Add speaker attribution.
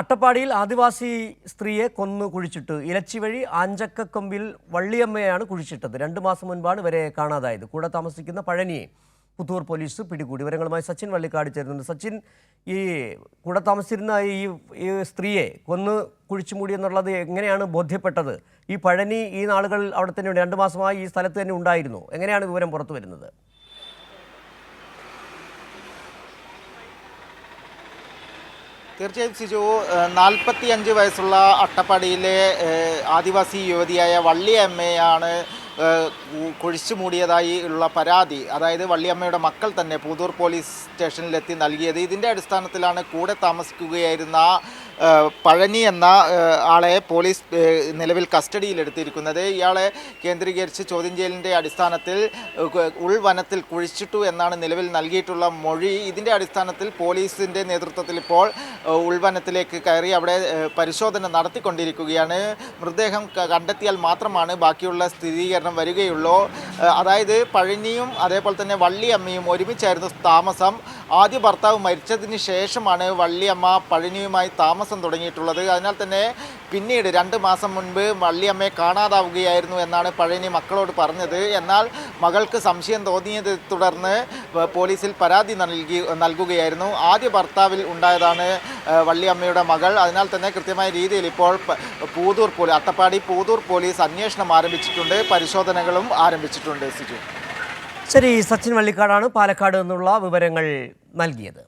Speaker 1: അട്ടപ്പാടിയിൽ ആദിവാസി സ്ത്രീയെ കൊന്നു കുഴിച്ചിട്ട്. ഇലച്ചി വഴി ആഞ്ചക്കക്കൊമ്പിൽ വള്ളിയമ്മയാണ് കുഴിച്ചിട്ടത്. രണ്ടു മാസം മുൻപാണ് ഇവരെ കാണാതായത്. കൂടെ താമസിക്കുന്ന പഴനിയെ പുത്തൂർ പോലീസ് പിടികൂടി. വിവരങ്ങളുമായി സച്ചിൻ വള്ളിക്കാട് ചേരുന്നുണ്ട്. സച്ചിൻ ഈ കൂടെ താമസിച്ചിരുന്ന ഈ ഈ സ്ത്രീയെ കൊന്നു കുഴിച്ചു മൂടി എന്നുള്ളത് എങ്ങനെയാണ് ബോധ്യപ്പെട്ടത്? ഈ പഴനി ഈ നാളുകൾ അവിടെ തന്നെ രണ്ടു രണ്ട് മാസമായി ഈ സ്ഥലത്ത് തന്നെ ഉണ്ടായിരുന്നു. എങ്ങനെയാണ് വിവരം പുറത്തു വരുന്നത്?
Speaker 2: തീർച്ചയായും സിജു നാൽപ്പത്തി അഞ്ച് വയസ്സുള്ള അട്ടപ്പാടിയിലെ ആദിവാസി യുവതിയായ വള്ളിയമ്മയാണ് അമ്മയാണ് മൂടിയതായി ഉള്ള പരാതി. അതായത് വള്ളിയമ്മയുടെ മക്കൾ തന്നെ പൂതൂർ പോലീസ് സ്റ്റേഷനിലെത്തി നൽകിയത്. ഇതിന്റെ അടിസ്ഥാനത്തിലാണ് കൂടെ താമസിക്കുകയായിരുന്ന പഴനി എന്ന ആളെ പോലീസ് നിലവിൽ കസ്റ്റഡിയിലെടുത്തിരിക്കുന്നത്. ഇയാളെ കേന്ദ്രീകരിച്ച് ചോദ്യം ചെയ്യലിന്റെ അടിസ്ഥാനത്തിൽ ഉൾവനത്തിൽ കുഴിച്ചിട്ടു എന്നാണ് നിലവിൽ നൽകിയിട്ടുള്ള മൊഴി. ഇതിന്റെ അടിസ്ഥാനത്തിൽ പോലീസിന്റെ നേതൃത്വത്തിൽ ഇപ്പോൾ ഉൾവനത്തിലേക്ക് കയറി അവിടെ പരിശോധന നടത്തിക്കൊണ്ടിരിക്കുകയാണ്. മൃതദേഹം കണ്ടെത്തിയാൽ മാത്രമാണ് ബാക്കിയുള്ള സ്ഥിരീകരണം വരികയുള്ളൂ. അതായത് പഴനിയും അതേപോലെ തന്നെ വള്ളിയമ്മയും ഒരുമിച്ചായിരുന്നു താമസം. ആദ്യ ഭർത്താവ് മരിച്ചതിന് ശേഷമാണ് വള്ളിയമ്മ പഴനിയുമായി താമസം തുടങ്ങിയിട്ടുള്ളത്. അതിനാൽ തന്നെ പിന്നീട് രണ്ട് മാസം മുൻപ് വള്ളിയമ്മയെ കാണാതാവുകയായിരുന്നു എന്നാണ് പഴനി മക്കളോട് പറഞ്ഞത്. എന്നാൽ മകൾക്ക് സംശയം തോന്നിയത് തുടർന്ന് പോലീസിൽ പരാതി നൽകി നൽകുകയായിരുന്നു. ആദ്യ ഭർത്താവിൽ ഉണ്ടായതാണ് വള്ളിയമ്മയുടെ മകൾ. അതിനാൽ തന്നെ കൃത്യമായ രീതിയിൽ ഇപ്പോൾ പൂതൂർ പോലീസ് അട്ടപ്പാടി പൂതൂർ പോലീസ് അന്വേഷണം ആരംഭിച്ചിട്ടുണ്ട്. പരിശോധനകളും ആരംഭിച്ചിട്ടുണ്ട്. സിജു.
Speaker 1: ശരി സച്ചിൻ വള്ളിക്കാടാണ് പാലക്കാട് നിന്നുള്ള വിവരങ്ങൾ നൽകിയത്.